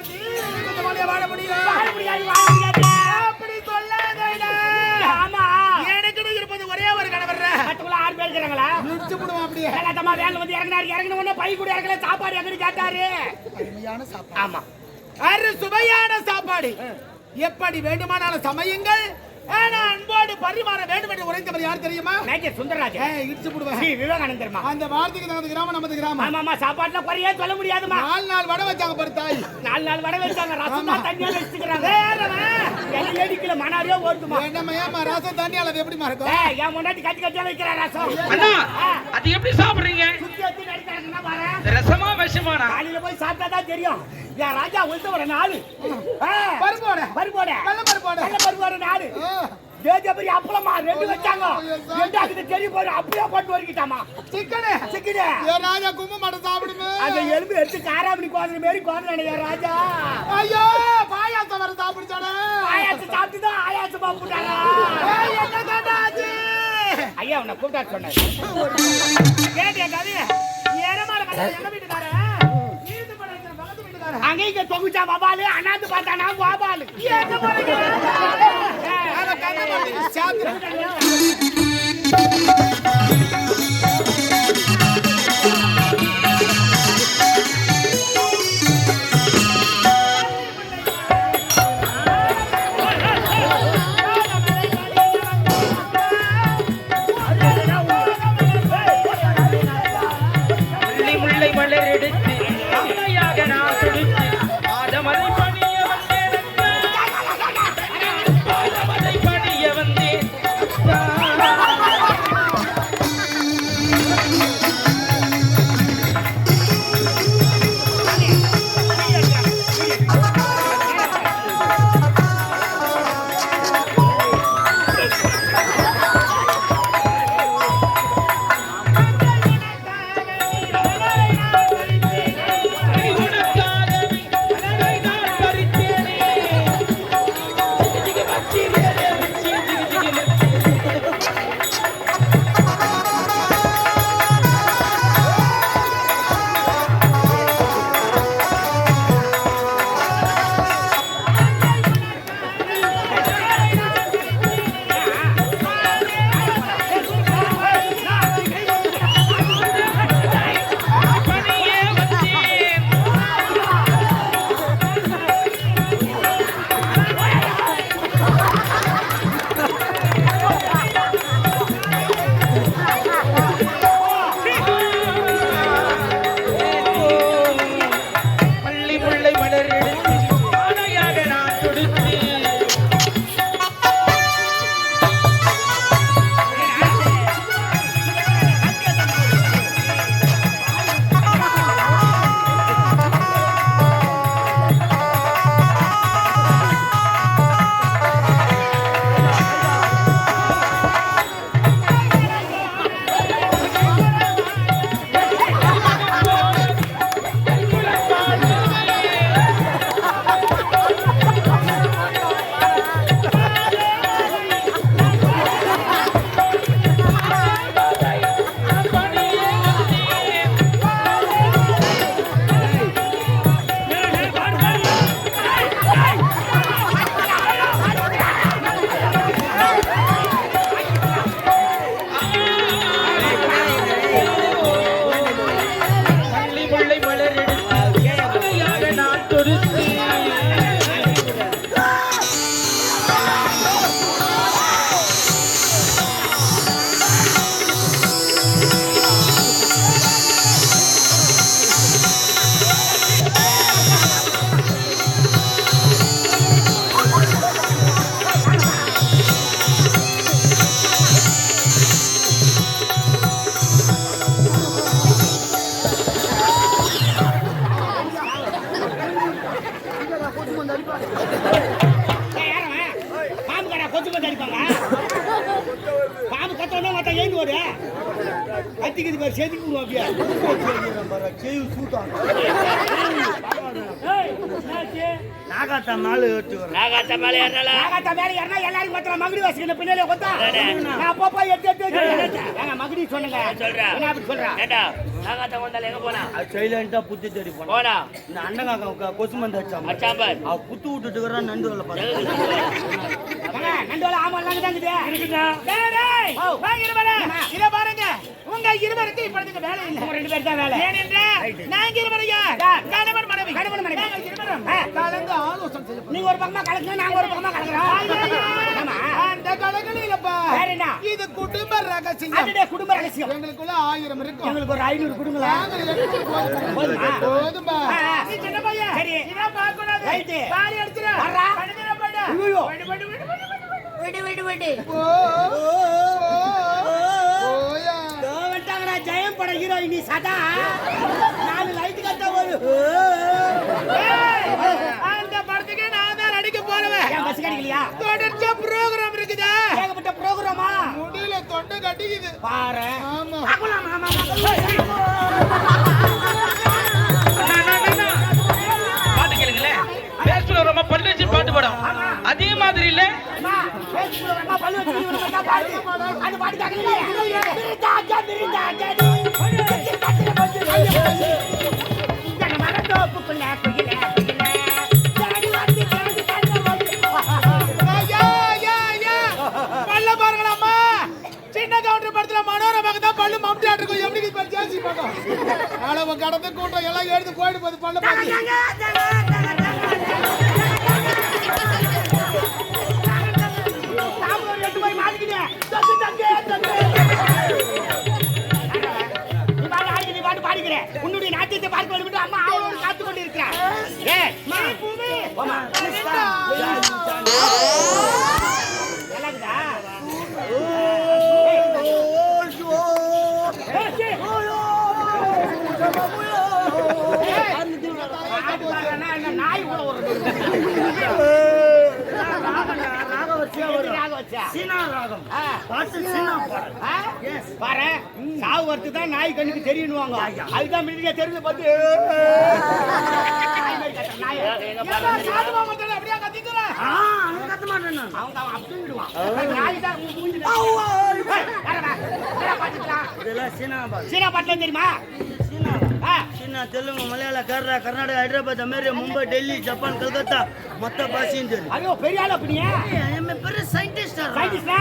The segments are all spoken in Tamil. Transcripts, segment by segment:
வாழ முடியும். வாழ முடியாது வாழ முடியாது. அப்படி சொல்லாதேடா. ஆமா. எனக்குன்னு இருப்பது ஒரே ஒரு கணவர். கட்டுக்குள்ள ஆறு பேர் இருக்கிறாங்களா? முடிச்சு விடுவோம் அப்படியே. வேன்ல வந்து இறங்கினாரு. இறங்கின உடனே பை கூட இறங்கல. சாப்பாடு எங்கன்னு கேட்டாரு. அருமையான சாப்பாடு. ஆமா. அரு சுவையான சாப்பாடு. எப்படி வேண்டுமானாலும் சமயங்கள். அன்போடு பரிமாற வேண்டும் என்று உரைத்தவர் யார் தெரியுமா? மேஜர் சுந்தரராஜன். இடிச்சு ஸ்ரீ விவேகானந்தர்மா அந்த வார்த்தைக்கு கிராமம் நமது கிராமம். சாப்பாட்டுல குறையே சொல்ல முடியாதுமா நாலு நாள் வடை வச்சாங்க பாரு தாய். நாலு நாள் வடை வச்சாங்க ரசம் தான் தண்ணியா வச்சுக்கிறாங்க. எல்லாம் ஏடிக்கல மனாரியே ஓடுமா என்னம்மா ஏமா ரசம் தண்ணி அளவு எப்படிமா இருக்கும் ஏய் என் முன்னாடி கட்டி கட்டியா வைக்கிற ரசம். அண்ணா ஆ, அது எப்படி சாப்பிடுறீங்க? ரசமா? விஷமாடா காலையில போய் சாப்பிட்டா தான் தெரியும். என் ராஜா உள்ட்ட ஒரு நாலு. பருப்போட பருப்போட வெள்ளை பருப்போட நல்ல பருப்பு ஒரு நாலு. தேஜபரி அப்பளமா ரெண்டு வச்சாங்க. தெரிய போய் அப்படியே போட்டு வரைக்கிட்டாமா சிக்கனு. சிக்கிடு என் ராஜா கும்ப மாட்டை சாப்பிடுமே அந்த எலும்பு எடுத்து காராமணி கோதுற மாரி கோதுறானே என் ராஜா? ஐயோ பாயாசம் வர சாப்பிடுச்சானே. ஆயாசம் சாப்பிட்டு தான் ஆயாசமா போட்டாரா? ஏய், என்ன கேட்டாச்சு? ஐயா உன்னை கூப்பிட்டா சொன்னாரு. கேட்டேன் கவி அங்க இங்க தொகுச்சா வபாலு அண்ணாந்து பார்த்தானா கோபாலு என்ன செத்திக்குது பாரு செதுக்கி விடுவோம் அப்படியே ஏய், என்னாச்சு? நாகாத்தா மேல ஏற்றி வரேன் நாகாத்த மேல ஏறல நாகாத்தா மேல ஏறினா எல்லாரும் மொத்தமா மகுடி வாசிக்கிற பின்னாலே கொத்தா. நான் அப்பப்போ எடுத்து எடுத்து எடுத்து ஏங்க, மகுடி சொன்னேங்க. சொல்றா. என்ன அப்படி சொல்றா? ஏண்டா நாகாத்த வந்தால எங்க போனா அது சைலண்டா புத்தி தேடி போனேன் போனா இந்த அண்ணன் காக்கா கொசு மந்து அடிச்சான் அச்சாம்பர் அவ புத்து விட்டுட்டு இருக்கிறான் நண்டு வரல பாரு ஏங்க, நண்டு வலை ஆமா எல்லாம் தான் இருக்குது. டேய், டேய், ஓ. வாங்க இருவரே. இதை பாருங்க. உங்க இருவருக்கு இப்பொழுதுக்கு வேலை இல்லை. ரெண்டு பேர் தான் வேலை. ஏனென்றால் நாங்க இருவரும் யார்? கணவன் மனைவி. கணவன் மனைவி. நாங்கள் இருவரும். கலந்து ஆலோசனை செய்ய நீங்க ஒரு பக்கமா கலக்குங்க நாங்க ஒரு பக்கமா கலக்குறோம். ஆமா. அந்த கலங்கள் இல்லப்பா? இது குடும்ப ரகசியம். அதுடைய குடும்ப ரகசியம். எங்களுக்குள்ள ஆயிரம் இருக்கும். எங்களுக்கு ஒரு ஐநூறு எட்டு போதும். நீ சின்ன பையன். சரி. இதான் பார்க்க கூடாது. பாரி அடிச்சிரு. வர்றா. படுக்கிற படு ஐயோ. படு படு படு. விடு விடு விடு. ஓ ஓயா இதோ வந்துட்டாங்கடா, ஜெயம் பட ஹீரோயின் சதா. நாலு லைட் கட்ட ஏய், அந்த படத்துக்கு நான் தான் நடிக்க போறவன். ஏன் பஸ் கிடைக்கலையா? தொடர்ச்சியா ப்ரோகிராம் இருக்குதா. ஏகப்பட்ட ப்ரோக்ராமா முடியல தொண்டை கட்டிக்குது. பாரு. ஆமா. பாட்டு கேளுங்களேன் பேசுல ரொம்ப பல்லு வச்சு பாட்டு படம். அதே மாதிரி இல்ல. அம்மா, மரத்தோப்புக்குள்ள தான் பல்லு மம்டி ஆட்டிருக்கும் எப்படி இது பல்லு ஜாஸ்தி அளவு கடந்து கூட்டம் எல்லாம் எடுத்து போயிட்டு போகுது பல்ல பார்த்து சாவு வரத்து தான் நாய் கண்ணுக்கு தெரியணுவாங்க அதுதான் மில்லியா தெரிஞ்சு பார்த்து அப்படியே கத்திக்கிறேன் கத்த மாட்டேன்? அவங்க அவன் அப்படி விடுவான் நாய் தான்? இதெல்லாம் சீனா சீனா பாட்டுல தெரியுமா? சீனா ஆ, சீனா தெலுங்கு மலையாள கேரளா கர்நாடகா ஹைதராபாத் அமெரிக்கா மும்பை டெல்லி ஜப்பான் கல்கத்தா மொத்த பாஷையும் தெரியும். ஐயோ பெரிய ஆள் அப்படியே பெரிய சயின்டிஸ்டா சயின்டிஸ்டா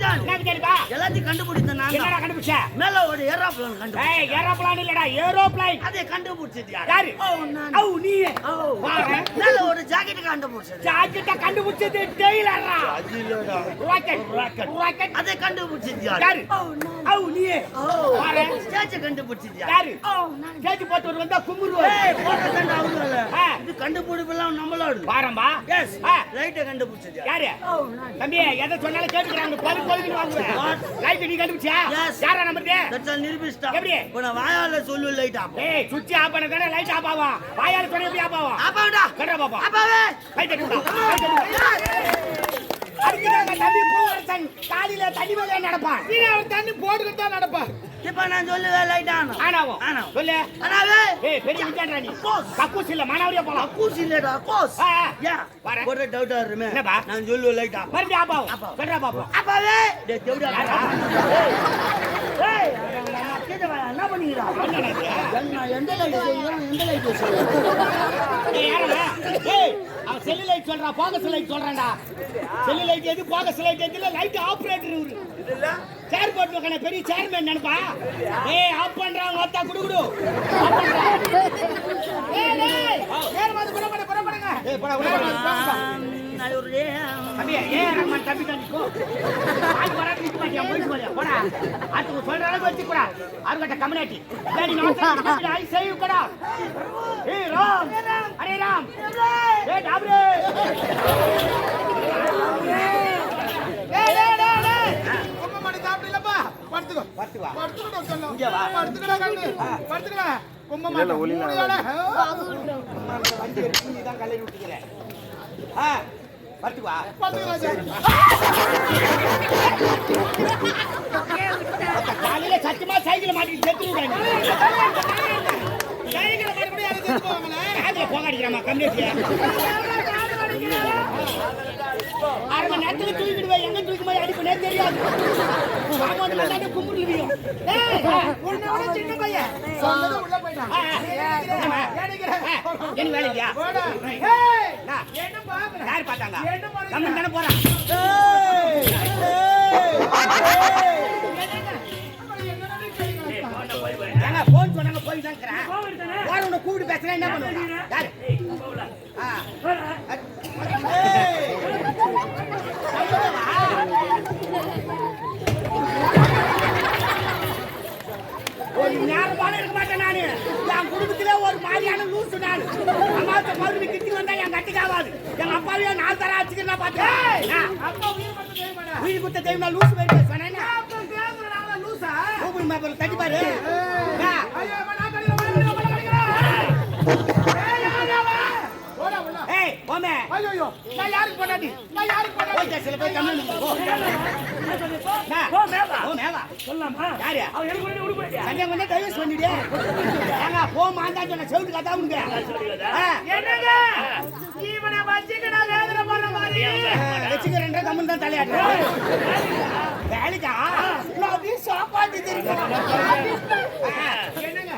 விஞ்ஞானி என்ன தெரியுமா எல்லாத்தையும் கண்டுபிடித்த நான் என்னடா கண்டுபிடிச்ச? மேல ஒரு ஏரோப்ளேன் கண்டுபிடிச்சேன். ஏய் ஏரோப்ளான் இல்லடா ஏரோப்ளைன் அதை கண்டுபிடிச்சது யாரு? யாரு ஓ, நான். ஓ நீ ஓ. பாரு மேல ஒரு ஜாக்கெட் கண்டுபிடிச்சது. ஜாக்கெட்ட கண்டுபிடிச்சது டெய்லரா ராக்கெட் ராக்கெட் ராக்கெட் அதை கண்டுபிடிச்சது யாரு? யாரு ஓ, நான். ஓ நீ ஓ பாரு ஸ்டேஜ் கண்டுபிடிச்சது யாரு யாரு? ஓ நான். கேட்டு போட்டு வந்தா கும்பிடுவாரு ஏய், போட்ட சண்டை அவங்கள. ஆ. இது கண்டுபிடிப்பெல்லாம் நம்மளோட பாரம்பா எஸ். லைட்டை கண்டுபிடிச்சது யாரு. தம்பி எதை சொன்னாலும் கேட்டுக்கிறாங்க பழு பழுதுன்னு வாங்குவேன்? லைட் நீ கண்டுபிடிச்சா. யாரா all நிரூபிச்சிட்டா. எப்படி? நான் வாயால சொல்லு லைட் ஆப் ஏய் சுவிட்ச் ஆஃப் பண்ண தானே லைட் ஆஃப் ஆகும் வாயால எப்படி ஆஃப் ஆகும் பாப்பா. பூவரசன் காலில தண்ணி மேலே நடப்பான் நீ அவன் தண்ணி போட்டுக்கிட்டு தான் நடப்பா இப்ப நான் சொல்லுவேன் லைட் ஆனா ஆனாவும் ஆனா. சொல்லு. ஆனாவே ஏய் பெரிய விஞ்ஞானி நீ. கக்கூஸ் இல்ல மானாவரியா போலாம். கூசி இல்லடா கோஸ் ஆ, ஆ. யா வரேன். ஒரு டவுட்டா இருமே என்னப்பா? நான் சொல்லுவேன் லைட் ஆப் மறுபடியும் ஆகும். கண்டா பாப்போம். ஆப்பாவே டேய் தேவடா யாரா? ஏய் கேட்ட என்ன பண்ணிக்கிறா என்ன எந்த லைட் செய்யலாம் எந்த லைட் செய்யலாம் ஏய், யாரடா? செல்லு லைட் சொல்றான் போகஸ் லைட் சொல்றான்டா செல்லு லைட் எது போகஸ் லைட் எது இல்ல லைட் ஆபரேட்டர் இவரு சேர் போட்டு வைக்கண பெரிய சேர்மேன் நினைப்பா ஏய் ஆஃப் பண்றாங்க ஒத்தா குடு ஆஃப் பண்றான். ஏய், டேய். நேரம் வந்து புறப்படு புறப்படுங்க ஏய், போடா, உள்ள போடா. ஒரு தம்பி, ஏய், ரஹ்மான் தம்பி தான் நிக்கோ. ஆள் வராது நிக்க மாட்டியா, போயிட்டு போறியா, போடா. அடுத்து சொல்ற அளவுக்கு வச்சுக்கூடா. அருகட்ட கம்யூனிட்டி. டேடி, நான் save you, கடா. ஏய், ராம். அரே, ராம். ஏய், டாப்ரே. ஏய் டேய் டேய் டேய் உங்க மணி சாப்பிடலப்பா படுத்துக்கோ படுத்துக்கோ. படுத்துக்கோ சொல்லும் இங்க வா. படுத்துக்கடா கண்ணு படுத்துக்கடா கும்ப மாட்டா மூடியால வண்டி எடுத்து நீ தான் கல்லை விட்டுக்கிற. ஆ, படுத்து வா. படுத்துக்க ராஜா காலையில சத்தியமா சைக்கிள் மாட்டிட்டு செத்துருவாங்க கைகளை மாட்டி கூட யாரும் செத்து போகாடிக்கிறாமா கம்யூனிட்டி அரை மணி நேரத்துல தூக்கிடுவேன் எங்க தூக்கி அடிப்பனே தெரியாது சின்ன பையன் என்ன வேலையா? யார் பார்த்தாங்க தானே போறான் போன் சொன்னாங்க போய் தான் போறவனை கூப்பிட்டு பேசுறேன் என்ன பண்ணுவாங்க யாரு. ஒரு நேரம் போல இருக்க மாட்டேன் நானு. என் குடும்பத்திலே ஒரு மாதிரியான லூசு நான். அம்மாத்த பகுதி கிட்டி வந்தா என் கட்டுக்கு ஆகாது எங்க அப்பாவையோ நாலு தர வச்சுக்கிறேன் பாத்தேன் அப்பா உயிர் குத்த லூசு லூசா? தட்டி பாரு. ஐயோ, நான் யாருக்கு பொண்டாட்டி? நான் யாருக்கு? போய் சில பேர் தமிழ் போ. ஓ, மேவா. ஓ மேவா சொல்லலாமா யாரு? அவன் எனக்கு முன்னாடி விடு போயிட்டியா சண்டை வந்து டைவர்ஸ் பண்ணிடு ஏங்க போ மாந்தா சொன்ன செவிட்டு கதா உனக்கு. என்னங்க? இவனை வச்சுக்கிட்டு நான் வேதனை படுற மாதிரி. வச்சுக்கிறேன் கம்மன் தான் தலையாட்டுறேன் வேலைக்கா? நான் அப்படியே சாப்பாட்டு தெரியும் என்னங்க?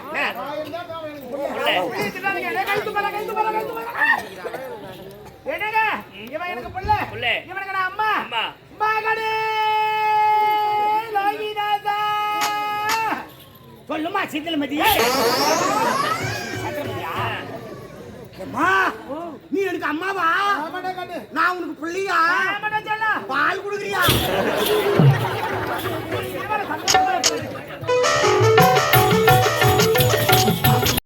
என்னை கழுத்து மேல, கழுத்து மேல, கழுத்து மேல. என்னடா எனக்கு புள்ள. புள்ள. இவனுக்கு நான் அம்மா. அம்மா. மகனே லோகிநாதா சொல்லுமா சிந்தலமதி அம்மா நீ எனக்கு அம்மாவா? நான் உனக்கு பிள்ளையா? பால் குடுக்குறியா?